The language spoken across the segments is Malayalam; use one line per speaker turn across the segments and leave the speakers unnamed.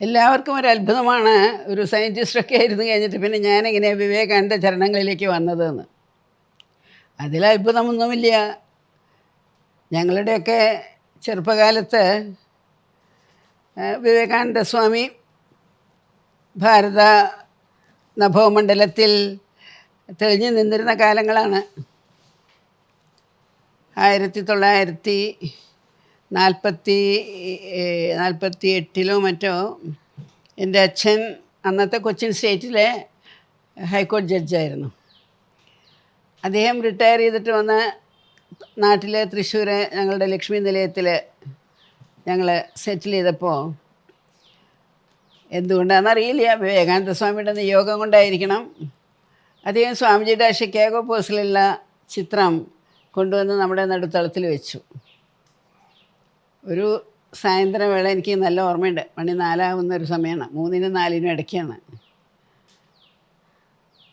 എല്ലാവർക്കും ഒരു അത്ഭുതമാണ് ഒരു സയന്റിസ്റ്റൊക്കെ ആയിരുന്നു കഴിഞ്ഞിട്ട് പിന്നെ ഞാനെങ്ങനെ വിവേകാനന്ദ ചരണങ്ങളിലേക്ക് വന്നതെന്ന്. അതിൽ അത്ഭുതമൊന്നുമില്ല. ഞങ്ങളുടെയൊക്കെ ചെറുപ്പകാലത്ത് വിവേകാനന്ദ സ്വാമി ഭാരത നഭവമണ്ഡലത്തിൽ തെളിഞ്ഞു നിന്നിരുന്ന കാലങ്ങളാണ്. ആയിരത്തി തൊള്ളായിരത്തി നാൽപ്പത്തി നാൽപ്പത്തി എട്ടിലോ മറ്റോ എന്റെ അച്ഛൻ അന്നത്തെ കൊച്ചിൻ സ്റ്റേറ്റിലെ ഹൈക്കോടതി ജഡ്ജായിരുന്നു. അദ്ദേഹം റിട്ടയർ ചെയ്തിട്ട് വന്ന നാട്ടിലെ തൃശ്ശൂർ ഞങ്ങളുടെ ലക്ഷ്മി നിലയത്തിൽ ഞങ്ങൾ സെറ്റിൽ ചെയ്തപ്പോൾ എന്തുകൊണ്ടാണെന്നറിയില്ല. വിവേകാനന്ദ സ്വാമിയുടെ നിയോഗം കൊണ്ടായിരിക്കണം. അദ്ദേഹം സ്വാമിജിയുടെ ഷിക്കാഗോ പോസ്റ്റിലുള്ള ചിത്രം കൊണ്ടുവന്ന് നമ്മുടെ നടുത്തളത്തിൽ വെച്ചു. ഒരു സായന്തരം വേള എനിക്ക് നല്ല ഓർമ്മയുണ്ട്. മണി നാലാവുന്ന ഒരു സമയമാണ്. മൂന്നിനും നാലിനും ഇടയ്ക്കാണ്.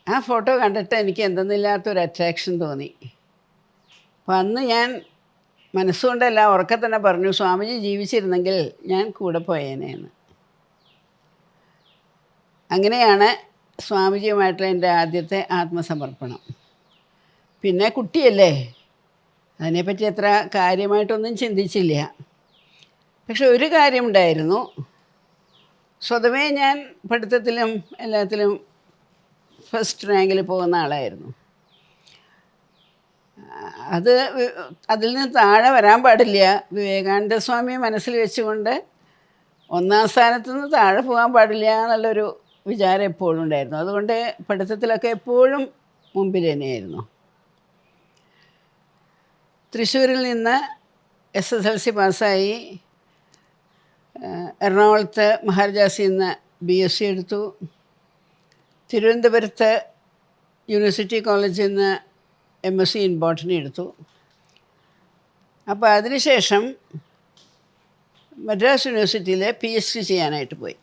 ആ ഫോട്ടോ കണ്ടിട്ട് എനിക്ക് എന്തെന്നില്ലാത്തൊരു അട്രാക്ഷൻ തോന്നി. അപ്പം അന്ന് ഞാൻ മനസ്സുകൊണ്ടല്ല ഉറക്കെ തന്നെ പറഞ്ഞു സ്വാമിജി ജീവിച്ചിരുന്നെങ്കിൽ ഞാൻ കൂടെ പോയേനെയെന്ന് അങ്ങനെയാണ് സ്വാമിജിയുമായിട്ടുള്ള എന്റെ ആദ്യത്തെ ആത്മസമർപ്പണം. പിന്നെ കുട്ടിയല്ലേ? അതിനെപ്പറ്റി അത്ര കാര്യമായിട്ടൊന്നും ചിന്തിച്ചില്ല. പക്ഷെ ഒരു കാര്യമുണ്ടായിരുന്നു സ്വതവേ ഞാൻ പഠിത്തത്തിലും എല്ലാത്തിലും ഫസ്റ്റ് റാങ്കിൽ പോകുന്ന ആളായിരുന്നു. അത് അതിൽ നിന്ന് താഴെ വരാൻ പാടില്ല. വിവേകാനന്ദ സ്വാമിയെ മനസ്സിൽ വെച്ചുകൊണ്ട് ഒന്നാം സ്ഥാനത്തു നിന്ന് താഴെ പോകാൻ പാടില്ല എന്നുള്ളൊരു വിചാരം എപ്പോഴും ഉണ്ടായിരുന്നു. അതുകൊണ്ട് പഠിത്തത്തിലൊക്കെ എപ്പോഴും മുമ്പിൽ തന്നെയായിരുന്നു. തൃശ്ശൂരിൽ നിന്ന് എസ് എസ് എൽ സി പാസ്സായി എറണാകുളത്ത് മഹാരാജാസിൽ നിന്ന് ബി എസ് സി എടുത്തു. തിരുവനന്തപുരത്ത് യൂണിവേഴ്സിറ്റി കോളേജിൽ നിന്ന് M S C in botany എടുത്തു. അപ്പോൾ അതിനുശേഷം മദ്രാസ് യൂണിവേഴ്സിറ്റിയിൽ പി എച്ച് ഡി ചെയ്യാനായിട്ട് പോയി.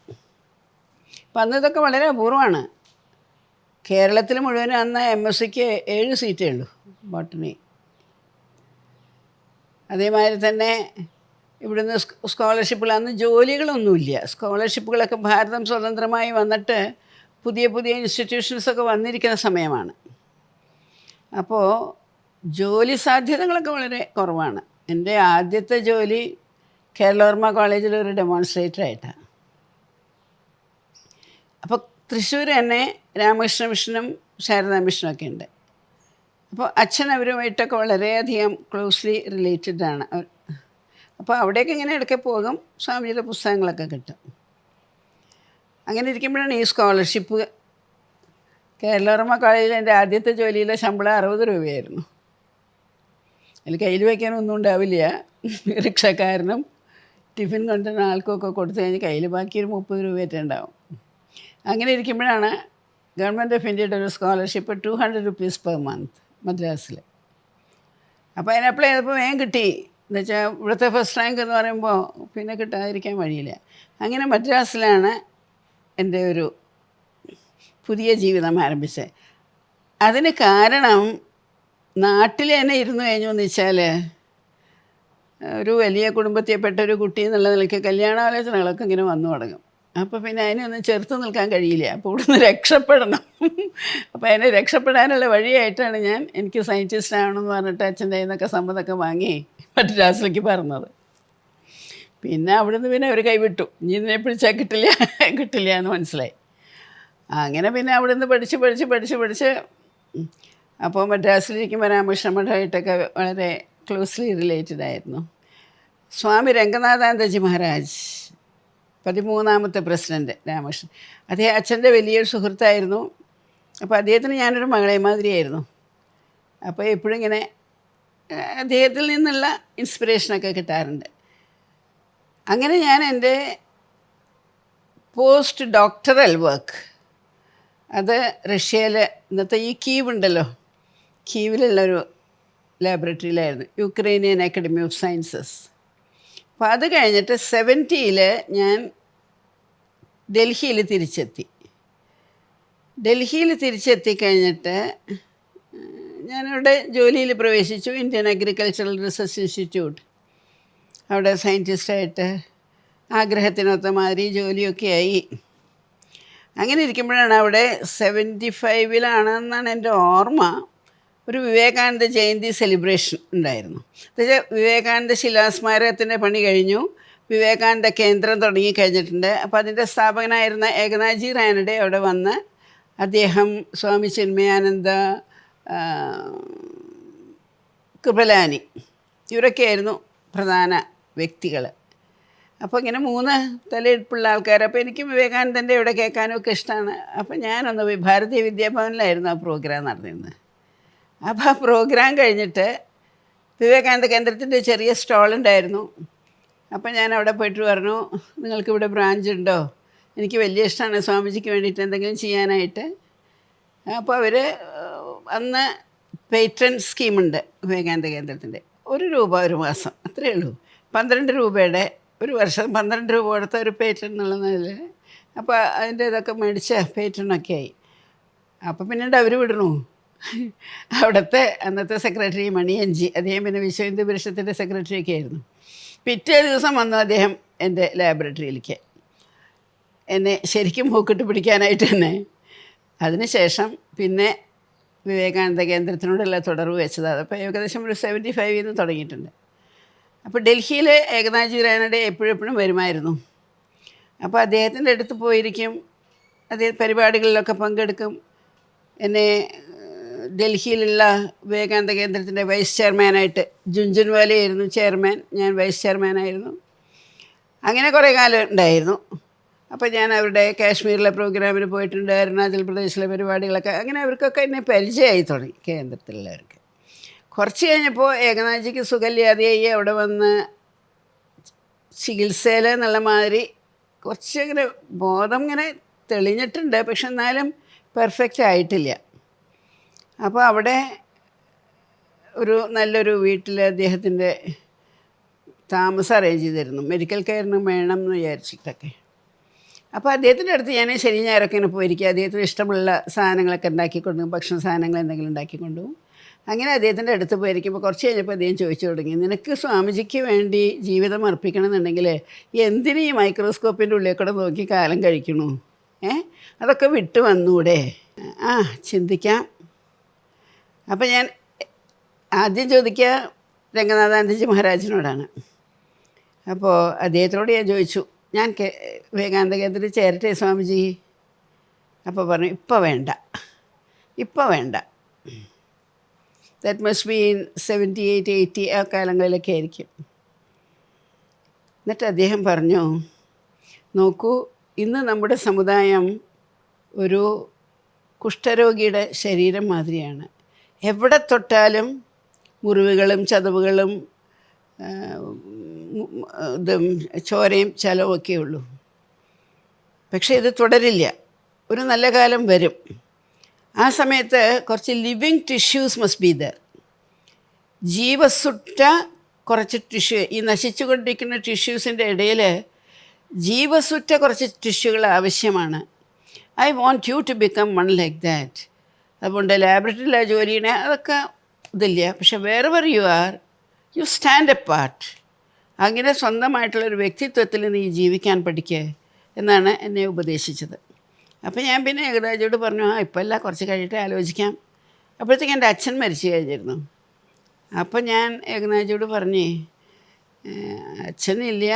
അപ്പം അന്ന് ഇതൊക്കെ വളരെ അപൂർവമാണ്. കേരളത്തിൽ മുഴുവൻ അന്ന് എം എസ് സിക്ക് ഏഴ് സീറ്റേ ഉള്ളൂ ബോട്ടണി അതേമാതിരി തന്നെ ഇവിടുന്ന് സ്കോ- സ്കോളർഷിപ്പുകൾ അന്ന് ജോലികളൊന്നുമില്ല. സ്കോളർഷിപ്പുകളൊക്കെ ഭാരതം സ്വതന്ത്രമായി വന്നിട്ട് പുതിയ പുതിയ ഇൻസ്റ്റിറ്റ്യൂഷൻസൊക്കെ വന്നിരിക്കുന്ന സമയമാണ്. അപ്പോൾ ജോലി സാധ്യതകളൊക്കെ വളരെ കുറവാണ്. എന്റെ ആദ്യത്തെ ജോലി കേരളവർമ്മ കോളേജിൽ ഒരു ഡെമോൺസ്ട്രേറ്റർ ആയിട്ടാണ് അപ്പോൾ തൃശ്ശൂർ തന്നെ രാമകൃഷ്ണ മിഷനും ശാരദാ മിഷനും ഒക്കെ ഉണ്ട് അപ്പോൾ അച്ഛൻ അവരുമായിട്ടൊക്കെ വളരെയധികം ക്ലോസ്ലി റിലേറ്റഡ് ആണ് അപ്പോൾ അവിടേക്ക് ഇങ്ങനെ ഇടയ്ക്ക് പോകും. സ്വാമിജിയുടെ പുസ്തകങ്ങളൊക്കെ കിട്ടും. അങ്ങനെ ഇരിക്കുമ്പോഴാണ് ഈ സ്കോളർഷിപ്പ് കേരളവർമ്മ കോളേജിൽ എന്റെ ആദ്യത്തെ ജോലിയിലെ ശമ്പളം അറുപത് രൂപയായിരുന്നു. അതിൽ കയ്യിൽ വയ്ക്കാനൊന്നും ഉണ്ടാവില്ല. റിക്ഷക്കാരനും ടിഫിൻ കൊണ്ടുവരുന്ന ആൾക്കൊക്കെ കൊടുത്തു കഴിഞ്ഞ് കയ്യിൽ ബാക്കി ഒരു മുപ്പത് രൂപയൊക്കെ ഉണ്ടാവും. അങ്ങനെ ഇരിക്കുമ്പോഴാണ് ഗവൺമെന്റ് ഓഫ് ഇന്ത്യയുടെ ഒരു scholarship two hundred rupees per month മദ്രാസിൽ അപ്പോൾ അതിന് അപ്ലൈ ചെയ്തപ്പോൾ വേഗം കിട്ടി. എന്ന് വെച്ചാൽ ഇവിടുത്തെ ഫസ്റ്റ് റാങ്ക് എന്ന് പറയുമ്പോൾ പിന്നെ കിട്ടാതിരിക്കാൻ വഴിയില്ല. അങ്ങനെ മദ്രാസിലാണ് എന്റെ ഒരു പുതിയ ജീവിതം ആരംഭിച്ചത്. അതിന് കാരണം നാട്ടിൽ തന്നെ ഇരുന്നു കഴിഞ്ഞു എന്ന് വെച്ചാൽ ഒരു വലിയ കുടുംബത്തിൽപ്പെട്ട ഒരു കുട്ടി എന്നുള്ള നിലയ്ക്ക് കല്യാണാലോചനകളൊക്കെ ഇങ്ങനെ വന്നു തുടങ്ങും. അപ്പോൾ പിന്നെ അതിനൊന്നും ചെറുത്ത് നിൽക്കാൻ കഴിയില്ല. അപ്പോൾ ഇവിടുന്ന് രക്ഷപ്പെടണം. അപ്പോൾ അതിനെ രക്ഷപ്പെടാനുള്ള വഴിയായിട്ടാണ് ഞാൻ എനിക്ക് സയന്റിസ്റ്റ് ആവണമെന്ന് പറഞ്ഞിട്ട് അച്ഛന്റെ കയ്യിൽ നിന്നൊക്കെ സമ്മതമൊക്കെ വാങ്ങി മദ്രാസിലേക്ക് പറഞ്ഞത് പിന്നെ അവിടുന്ന് പിന്നെ അവർ കൈവിട്ടു. ഇനി ഇതിനെ പിടിച്ചാൽ കിട്ടില്ല കിട്ടില്ല എന്ന് മനസ്സിലായി. അങ്ങനെ പിന്നെ അവിടുന്ന് പഠിച്ച് പഠിച്ച് പഠിച്ച് പഠിച്ച്. അപ്പോൾ മദ്രാസിലിരിക്കുമ്പോൾ രാമകൃഷ്ണ മഠമായിട്ടൊക്കെ വളരെ ക്ലോസ്ലി റിലേറ്റഡ് ആയിരുന്നു. സ്വാമി രംഗനാഥാനന്ദജി മഹാരാജ് പതിമൂന്നാമത്തെ പ്രസിഡന്റ് രാമകൃഷ്ണൻ. അദ്ദേഹം അച്ഛന്റെ വലിയൊരു സുഹൃത്തായിരുന്നു. അപ്പോൾ അദ്ദേഹത്തിന് ഞാനൊരു മകളെ മാതിരിയായിരുന്നു. അപ്പോൾ എപ്പോഴും ഇങ്ങനെ അദ്ദേഹത്തിൽ നിന്നുള്ള ഇൻസ്പിറേഷനൊക്കെ കിട്ടാറുണ്ട്. അങ്ങനെ ഞാൻ എന്റെ പോസ്റ്റ് ഡോക്ടറൽ വർക്ക് അത് റഷ്യയിലെ ഇന്നത്തെ ഈ കീവ് ഉണ്ടല്ലോ കീവിലുള്ളൊരു ലാബറട്ടറിയിലായിരുന്നു യുക്രൈനിയൻ അക്കാഡമി ഓഫ് സയൻസസ് അപ്പോൾ അത് കഴിഞ്ഞിട്ട് സെവന്റിയിൽ ഞാൻ ഡൽഹിയിൽ തിരിച്ചെത്തി. ഡൽഹിയിൽ തിരിച്ചെത്തി കഴിഞ്ഞിട്ട് ഞാനവിടെ ജോലിയിൽ പ്രവേശിച്ചു. ഇന്ത്യൻ അഗ്രികൾച്ചറൽ റിസർച്ച് ഇൻസ്റ്റിറ്റ്യൂട്ട് അവിടെ സയന്റിസ്റ്റായിട്ട് ആഗ്രഹത്തിനൊത്ത മാതിരി ജോലിയൊക്കെ ആയി. അങ്ങനെ ഇരിക്കുമ്പോഴാണ് അവിടെ സെവന്റി ഫൈവിലാണെന്നാണ് എന്റെ ഓർമ്മ. ഒരു വിവേകാനന്ദ ജയന്തി സെലിബ്രേഷൻ ഉണ്ടായിരുന്നു. എന്നുവെച്ചാൽ വിവേകാനന്ദ ശിലാസ്മാരകത്തിന്റെ പണി കഴിഞ്ഞു. വിവേകാനന്ദ കേന്ദ്രം തുടങ്ങി കഴിഞ്ഞിട്ടുണ്ട്. അപ്പോൾ അതിന്റെ സ്ഥാപകനായിരുന്ന ഏകനാഥജി റാനഡെ അവിടെ വന്ന് അദ്ദേഹം സ്വാമി ചിന്മയാനന്ദ കൃപലാനി. ഇവരൊക്കെയായിരുന്നു പ്രധാന വ്യക്തികൾ അപ്പോൾ ഇങ്ങനെ മൂന്ന് തലയെടുപ്പുള്ള ആൾക്കാർ അപ്പോൾ എനിക്ക് വിവേകാനന്ദന്റെ ഇവിടെ കേൾക്കാനും ഒക്കെ ഇഷ്ടമാണ് അപ്പോൾ ഞാനൊന്ന് ഭാരതീയ വിദ്യാഭവനിലായിരുന്നു ആ പ്രോഗ്രാം നടന്നിരുന്നത്. അപ്പോൾ ആ പ്രോഗ്രാം കഴിഞ്ഞിട്ട് വിവേകാനന്ദ കേന്ദ്രത്തിന്റെ ചെറിയ സ്റ്റോൾ ഉണ്ടായിരുന്നു. അപ്പോൾ ഞാൻ അവിടെ പോയിട്ട് പറഞ്ഞു നിങ്ങൾക്കിവിടെ ബ്രാഞ്ച് ഉണ്ടോ? എനിക്ക് വലിയ ഇഷ്ടമാണ് സ്വാമിജിക്ക് വേണ്ടിയിട്ട് എന്തെങ്കിലും ചെയ്യാനായിട്ട്. അപ്പോൾ അവർ അന്ന് പേറ്റൻ സ്കീമുണ്ട് വിവേകാനന്ദ കേന്ദ്രത്തിന്റെ. ഒരു രൂപ ഒരു മാസം അത്രയേ ഉള്ളൂ. പന്ത്രണ്ട് രൂപയുടെ ഒരു വർഷം പന്ത്രണ്ട് രൂപ കൊടുത്ത ഒരു പേറ്റൻ എന്നുള്ള നിലയിൽ അപ്പോൾ അതിന്റെ ഇതൊക്കെ മേടിച്ച് പേറ്റണൊക്കെ ആയി. അപ്പോൾ പിന്നീട് അവർ വിടണു അവിടുത്തെ അന്നത്തെ സെക്രട്ടറി മണിയഞ്ചി അദ്ദേഹം പിന്നെ വിശ്വ ഹിന്ദു പരിഷത്തിന്റെ സെക്രട്ടറി ഒക്കെ ആയിരുന്നു. പിറ്റേ ദിവസം വന്നു അദ്ദേഹം എന്റെ ലാബറട്ടറിയിലേക്ക് എന്നെ ശരിക്കും മൂക്കിട്ട് പിടിക്കാനായിട്ട് തന്നെ. അതിനുശേഷം പിന്നെ വിവേകാനന്ദ കേന്ദ്രത്തിനോടുള്ള തുടർവ് വെച്ചത്. അപ്പോൾ ഏകദേശം ഒരു സെവന്റി ഫൈവിൽ നിന്ന് തുടങ്ങിയിട്ടുണ്ട് അപ്പോൾ ഡൽഹിയിൽ ഏകനാജി റാനഡെ എപ്പോഴെപ്പോഴും വരുമായിരുന്നു. അപ്പോൾ അദ്ദേഹത്തിന്റെ അടുത്ത് പോയിരിക്കും. അദ്ദേഹം പരിപാടികളിലൊക്കെ പങ്കെടുക്കും. എന്നെ ഡൽഹിയിലുള്ള വിവേകാനന്ദ കേന്ദ്രത്തിന്റെ വൈസ് ചെയർമാനായിട്ട് ജുൻജുൻവാലി ആയിരുന്നു ചെയർമാൻ ഞാൻ വൈസ് ചെയർമാനായിരുന്നു അങ്ങനെ കുറേ കാലം ഉണ്ടായിരുന്നു. അപ്പോൾ ഞാൻ അവരുടെ കാശ്മീരിലെ പ്രോഗ്രാമിന് പോയിട്ടുണ്ട് അരുണാചൽ പ്രദേശിലെ പരിപാടികളൊക്കെ. അങ്ങനെ അവർക്കൊക്കെ എന്നെ പരിചയമായി തുടങ്ങി കേന്ദ്രത്തിലുള്ളവർക്ക്. കുറച്ച് കഴിഞ്ഞപ്പോൾ ഏകനാഥിക്ക് സുഖമില്ലാതെയായി അവിടെ വന്ന് ചികിത്സയിൽ എന്നുള്ള മാതിരി കുറച്ച് ഇങ്ങനെ ബോധം ഇങ്ങനെ തെളിഞ്ഞിട്ടുണ്ട് പക്ഷെ എന്നാലും പെർഫെക്റ്റ് ആയിട്ടില്ല. അപ്പോൾ അവിടെ ഒരു നല്ലൊരു വീട്ടിൽ അദ്ദേഹത്തിന്റെ താമസം അറേഞ്ച് ചെയ്തിരുന്നു. മെഡിക്കൽ കെയറിന് വേണം എന്ന് വിചാരിച്ചിട്ടൊക്കെ. അപ്പോൾ അദ്ദേഹത്തിന്റെ അടുത്ത് ഞാൻ ശനി ഞായറൊക്കെ ഇങ്ങനെ പോയിരിക്കുക അദ്ദേഹത്തിന് ഇഷ്ടമുള്ള സാധനങ്ങളൊക്കെ കൊണ്ടു ഭക്ഷണ സാധനങ്ങൾ എന്തെങ്കിലും ഉണ്ടാക്കിക്കൊണ്ടുപോകും അങ്ങനെ അദ്ദേഹത്തിന്റെ അടുത്ത് പോയിരിക്കുമ്പോൾ കുറച്ച് കഴിഞ്ഞപ്പോൾ അദ്ദേഹം ചോദിച്ചു തുടങ്ങി നിനക്ക് സ്വാമിജിക്ക് വേണ്ടി ജീവിതം അർപ്പിക്കണമെന്നുണ്ടെങ്കിൽ എന്തിനു ഈ മൈക്രോസ്കോപ്പിന്റെ ഉള്ളിൽ കൂടെ നോക്കി കാലം കഴിക്കണു? ഏ? അതൊക്കെ വിട്ടു വന്നൂടെ? ആ ചിന്തിക്കാം. അപ്പം ഞാൻ ആദ്യം ചോദിക്കുക രംഗനാഥാനന്ദജി മഹാരാജിനോടാണ്. അപ്പോൾ അദ്ദേഹത്തിനോട് ഞാൻ ചോദിച്ചു ഞാൻ വിവേകാനന്ദ കേന്ദ്രത്തിൽ ചേരട്ടെ സ്വാമിജി? അപ്പോൾ പറഞ്ഞു ഇപ്പോൾ വേണ്ട. ഇപ്പോൾ വേണ്ട. That must be in seventy eight eighty ആ കാലങ്ങളിലൊക്കെ ആയിരിക്കും. എന്നിട്ട് അദ്ദേഹം പറഞ്ഞു നോക്കൂ ഇന്ന് നമ്മുടെ സമുദായം ഒരു കുഷ്ഠരോഗിയുടെ ശരീരം മാതിരിയാണ്. എവിടെ തൊട്ടാലും മുറിവുകളും ചതവുകളും ഇതും ചോരയും ചലവുമൊക്കെ ഉള്ളൂ. പക്ഷേ ഇത് തുടരില്ല. ഒരു നല്ല കാലം വരും. ആ സമയത്ത് കുറച്ച് living tissues must be there. ജീവസുറ്റ കുറച്ച് ടിഷ്യൂ ഈ നശിച്ചുകൊണ്ടിരിക്കുന്ന ടിഷ്യൂസിന്റെ ഇടയിൽ ജീവസുറ്റ കുറച്ച് ടിഷ്യൂകൾ ആവശ്യമാണ്. I want you to become one like that. അതുകൊണ്ട് ലാബറട്ടറിയിലാണ് ജോലി ചെയ്യണേ. അതൊക്കെ ഇതില്ല. പക്ഷെ വേറെ where you are. You stand apart അങ്ങനെ സ്വന്തമായിട്ടുള്ളൊരു വ്യക്തിത്വത്തിൽ നീ ജീവിക്കാൻ പഠിക്കുക എന്നാണ് എന്നെ ഉപദേശിച്ചത്. അപ്പോൾ ഞാൻ പിന്നെ ഏകരാജോട് പറഞ്ഞു ആ ഇപ്പോൾ അല്ല കുറച്ച് കഴിഞ്ഞിട്ട് ആലോചിക്കാം. അപ്പോഴത്തേക്ക് എന്റെ അച്ഛൻ മരിച്ചു കഴിഞ്ഞിരുന്നു. അപ്പോൾ ഞാൻ ഏകനാഥിയോട് പറഞ്ഞേ "ഏഹ്, അച്ഛനില്ല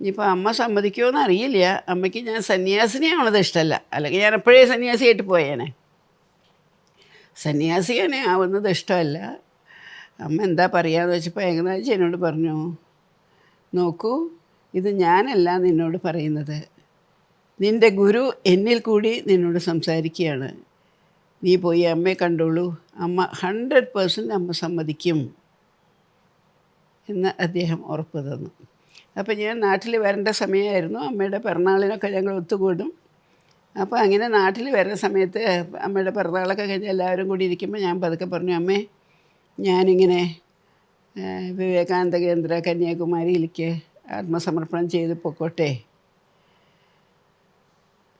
ഇനിയിപ്പോൾ അമ്മ സമ്മതിക്കുമോ എന്ന് അറിയില്ല. അമ്മയ്ക്ക് ഞാൻ സന്യാസിനിയാവണത് ഇഷ്ടമല്ല അല്ലെങ്കിൽ ഞാൻ എപ്പോഴേ സന്യാസിയായിട്ട് പോയേനെ. സന്യാസിയനെ ആവുന്നത് ഇഷ്ടമല്ല. അമ്മ എന്താ പറയാന്ന് വെച്ചപ്പോൾ ഏകനാഥി എന്നോട് പറഞ്ഞു നോക്കൂ ഇത് ഞാനല്ല നിന്നോട് പറയുന്നത്. നിന്റെ ഗുരു എന്നിൽ കൂടി നിന്നോട് സംസാരിക്കുകയാണ്. നീ പോയി അമ്മയെ കണ്ടോളൂ. അമ്മ ഹൺഡ്രഡ് പേഴ്സന്റ് അമ്മ സമ്മതിക്കും. എന്ന് അദ്ദേഹം ഉറപ്പ് തന്നു. അപ്പോൾ ഞാൻ നാട്ടിൽ വരേണ്ട സമയമായിരുന്നു. അമ്മയുടെ പിറന്നാളിനൊക്കെ ഞങ്ങൾ ഒത്തുകൂടും. അപ്പോൾ അങ്ങനെ നാട്ടിൽ വരുന്ന സമയത്ത് അമ്മയുടെ പിറന്നാളൊക്കെ കഴിഞ്ഞ് എല്ലാവരും കൂടി ഇരിക്കുമ്പോൾ ഞാൻ പതുക്കെ പറഞ്ഞു അമ്മേ ഞാനിങ്ങനെ വിവേകാനന്ദ കേന്ദ്ര കന്യാകുമാരിയിലേക്ക് ആത്മസമർപ്പണം ചെയ്ത് പൊക്കോട്ടെ.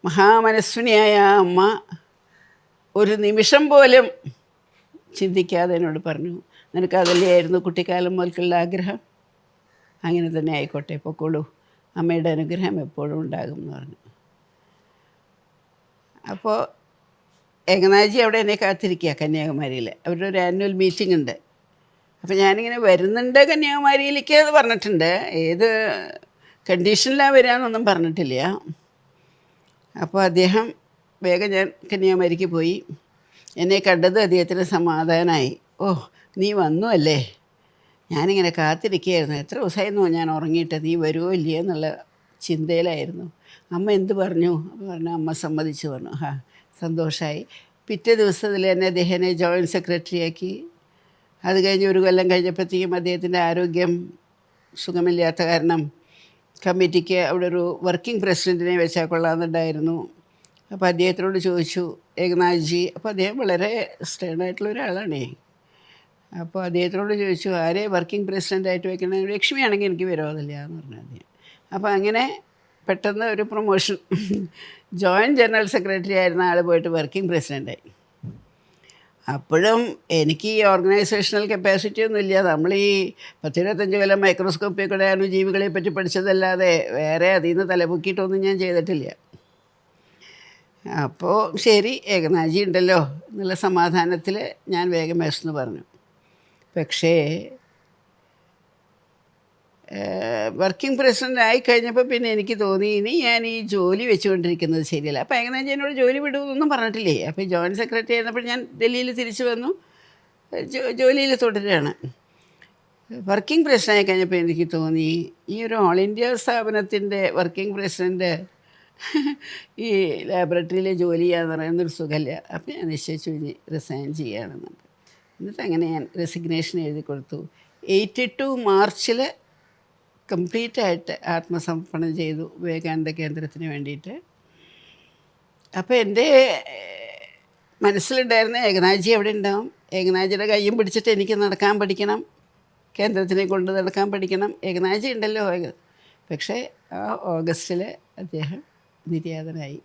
മഹാമനസ്വിനിയായ അമ്മ ഒരു നിമിഷം പോലും ചിന്തിക്കാതെ എന്നോട് പറഞ്ഞു നിനക്ക് അതല്ലേയായിരുന്നു കുട്ടിക്കാലം മുതൽക്കുള്ള ആഗ്രഹം? അങ്ങനെ തന്നെ ആയിക്കോട്ടെ പൊക്കോളൂ. അമ്മയുടെ അനുഗ്രഹം എപ്പോഴും ഉണ്ടാകും എന്ന് പറഞ്ഞു. അപ്പോൾ ഏകനാഥജി അവിടെ എന്നെ കാത്തിരിക്കുക കന്യാകുമാരിയിൽ. അവരുടെ ഒരു ആനുവൽ മീറ്റിംഗ് ഉണ്ട്. അപ്പോൾ ഞാനിങ്ങനെ വരുന്നുണ്ട് കന്യാകുമാരിയിലേക്ക് എന്ന് പറഞ്ഞിട്ടുണ്ട്. ഏത് കണ്ടീഷനിലാണ് വരാമെന്നൊന്നും പറഞ്ഞിട്ടില്ല. അപ്പോൾ അദ്ദേഹം വേഗം ഞാൻ കന്യാകുമാരിക്ക് പോയി. എന്നെ കണ്ടത് അദ്ദേഹത്തിന് സമാധാനമായി ഓ നീ വന്നു അല്ലേ? ഞാനിങ്ങനെ കാത്തിരിക്കുകയായിരുന്നു. എത്ര ദിവസമായിരുന്നു ഞാൻ ഉറങ്ങിയിട്ട്? നീ വരുമോ ഇല്ലയോ എന്നുള്ള ചിന്തയിലായിരുന്നു. അമ്മ എന്ത് പറഞ്ഞു? പറഞ്ഞു അമ്മ സമ്മതിച്ചു പറഞ്ഞു. ഹാ. സന്തോഷമായി പിറ്റേ ദിവസത്തിൽ തന്നെ അദ്ദേഹത്തിനെ ജോയിന്റ് സെക്രട്ടറിയാക്കി. അത് കഴിഞ്ഞ് ഒരു കൊല്ലം കഴിഞ്ഞപ്പോഴത്തേക്കും അദ്ദേഹത്തിന്റെ ആരോഗ്യം സുഖമില്ലാത്ത കാരണം കമ്മിറ്റിക്ക് അവിടെ ഒരു വർക്കിംഗ് പ്രസിഡന്റിനെ വെച്ചാൽ കൊള്ളാമെന്നുണ്ടായിരുന്നു. അപ്പോൾ അദ്ദേഹത്തിനോട് ചോദിച്ചു ഏകനാഥ്ജി അപ്പോൾ അദ്ദേഹം വളരെ സ്റ്റേണായിട്ടുള്ള ഒരാളാണേ. അപ്പോൾ അദ്ദേഹത്തിനോട് ചോദിച്ചു ആരെ വർക്കിംഗ് പ്രസിഡന്റായിട്ട് വെക്കണേ ലക്ഷ്മിയാണെങ്കിൽ എനിക്ക് വിരോധമില്ല എന്ന് പറഞ്ഞു അദ്ദേഹം. അപ്പോൾ അങ്ങനെ പെട്ടെന്ന് ഒരു പ്രൊമോഷൻ ജോയിന്റ് ജനറൽ സെക്രട്ടറി ആയിരുന്ന ആൾ പോയിട്ട് വർക്കിംഗ് പ്രസിഡന്റായി അപ്പോഴും എനിക്ക് ഈ ഓർഗനൈസേഷണൽ കപ്പാസിറ്റി ഒന്നും ഇല്ല. നമ്മൾ ഈ പത്തിരുപത്തഞ്ച് കൊല്ലം മൈക്രോസ്കോപ്പിൽ കൂടെ അണുജീവികളെ പറ്റി പഠിച്ചതല്ലാതെ വേറെ അതിൽ നിന്ന് തലപൊക്കിയിട്ടൊന്നും ഞാൻ ചെയ്തിട്ടില്ല. അപ്പോൾ ശരി ഏകനാജി ഉണ്ടല്ലോ എന്നുള്ള സമാധാനത്തിൽ ഞാൻ വേഗം മേശെന്ന് പറഞ്ഞു. പക്ഷേ വർക്കിംഗ് പ്രസിഡന്റ് ആയി കഴിഞ്ഞപ്പോൾ പിന്നെ എനിക്ക് തോന്നി ഇനി ഞാൻ ഈ ജോലി വെച്ചുകൊണ്ടിരിക്കുന്നത് ശരിയല്ല. അപ്പോൾ ഏകനാജി എന്നോട് ജോലി വിടുമെന്നൊന്നും പറഞ്ഞിട്ടില്ലേ? അപ്പോൾ ജോയിന്റ് സെക്രട്ടറി ആയിരുന്നപ്പോൾ ഞാൻ ഡൽഹിയിൽ തിരിച്ചു വന്നു. ജോലിയിൽ തുടരുകയാണ്. വർക്കിംഗ് പ്രസിഡന്റ് ആയി കഴിഞ്ഞപ്പോൾ എനിക്ക് തോന്നി ഈ ഒരു ഓൾ ഇന്ത്യ സ്ഥാപനത്തിന്റെ വർക്കിംഗ് പ്രസിഡന്റ് ഈ ലാബറട്ടറിയിൽ ജോലി ചെയ്യാന്ന് പറയുന്നൊരു സുഖമില്ല അപ്പം ഞാൻ നിശ്ചയിച്ചു ഇനി റിസൈൻ ചെയ്യുകയാണെന്നുണ്ട്. എന്നിട്ട് അങ്ങനെ ഞാൻ റെസിഗ്നേഷൻ എഴുതി കൊടുത്തു. എയ്റ്റി ടു മാർച്ചിൽ കംപ്ലീറ്റ് ആയിട്ട് ആത്മസമർപ്പണം ചെയ്തു വിവേകാനന്ദ കേന്ദ്രത്തിന് വേണ്ടിയിട്ട്. അപ്പോൾ എന്റെ മനസ്സിലുണ്ടായിരുന്ന ഏകനാജി എവിടെ ഉണ്ടാവും? ഏകനാജിയുടെ കയ്യും പിടിച്ചിട്ട് എനിക്ക് നടക്കാൻ പഠിക്കണം. കേന്ദ്രത്തിനെ കൊണ്ട് നടക്കാൻ പഠിക്കണം. ഏകനാജി ഉണ്ടല്ലോ. പക്ഷേ ആ ഓഗസ്റ്റിൽ അദ്ദേഹം നിര്യാതനായി.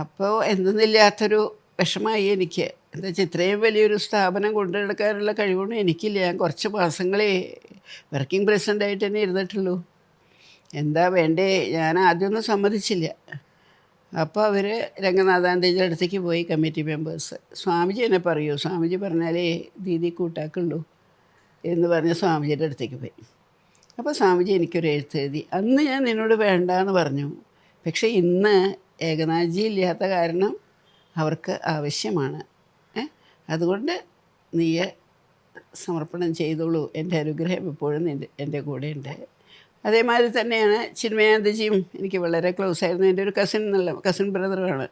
അപ്പോൾ എന്തെന്നില്ലാത്തൊരു വിഷമായി എനിക്ക്. എന്താ വെച്ചാൽ ഇത്രയും വലിയൊരു സ്ഥാപനം കൊണ്ടു നടക്കാനുള്ള കഴിവൊന്നും എനിക്കില്ല. ഞാൻ കുറച്ച് മാസങ്ങളെ വർക്കിംഗ് പ്രസിഡന്റായിട്ട് തന്നെ ഇരുന്നിട്ടുള്ളൂ. എന്താ വേണ്ടേ? ഞാൻ ആദ്യമൊന്നും സമ്മതിച്ചില്ല. അപ്പോൾ അവർ രംഗനാഥാന്റെ അടുത്തേക്ക് പോയി കമ്മിറ്റി മെമ്പേഴ്സ്. സ്വാമിജി എന്നെ പറയൂ. സ്വാമിജി പറഞ്ഞാലേ ദീദി കൂട്ടാക്കുള്ളൂ എന്ന് പറഞ്ഞ് സ്വാമിജിയുടെ അടുത്തേക്ക് പോയി. അപ്പോൾ സ്വാമിജി എനിക്കൊരു എഴുത്ത് എഴുതി. അന്ന് ഞാൻ നിന്നോട് വേണ്ട എന്ന് പറഞ്ഞു. പക്ഷേ ഇന്ന് ഏകനാഥ്ജി ഇല്ലാത്ത കാരണം അവർക്ക് ആവശ്യമാണ്. അതുകൊണ്ട് നീയെ സമർപ്പണം ചെയ്തോളൂ. എന്റെ അനുഗ്രഹം എപ്പോഴും എന്റെ കൂടെ ഉണ്ട് അതേമാതിരി തന്നെയാണ് ചിന്മയാനന്ദജിയും എനിക്ക് വളരെ ക്ലോസ് ആയിരുന്നു. എന്റെ ഒരു കസിൻ എന്നുള്ള കസിൻ ബ്രദറാണ്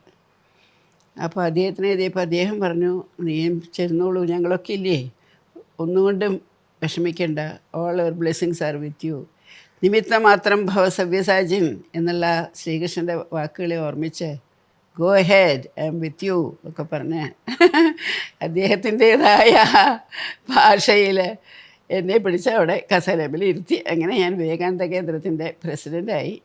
അപ്പോൾ അദ്ദേഹത്തിന് എഴുതിയപ്പോൾ അദ്ദേഹം പറഞ്ഞു നീയും ചെന്നോളൂ ഞങ്ങളൊക്കെ ഇല്ലേ? ഒന്നുകൊണ്ടും വിഷമിക്കേണ്ട. All our blessings are with you നിമിത്തമാത്രം മാത്രം സവ്യസാജിൻ എന്നുള്ള ശ്രീകൃഷ്ണന്റെ വാക്കുകളെ ഓർമ്മിച്ച് go ahead I am with you ഒക്കെ പറഞ്ഞ്. അദ്ദേഹത്തിന്റേതായ ഭാഷയിൽ എന്നെ പിടിച്ച് അവിടെ കസേരയിൽ ഇരുത്തി. അങ്ങനെ ഞാൻ വിവേകാനന്ദ കേന്ദ്രത്തിന്റെ പ്രസിഡന്റായി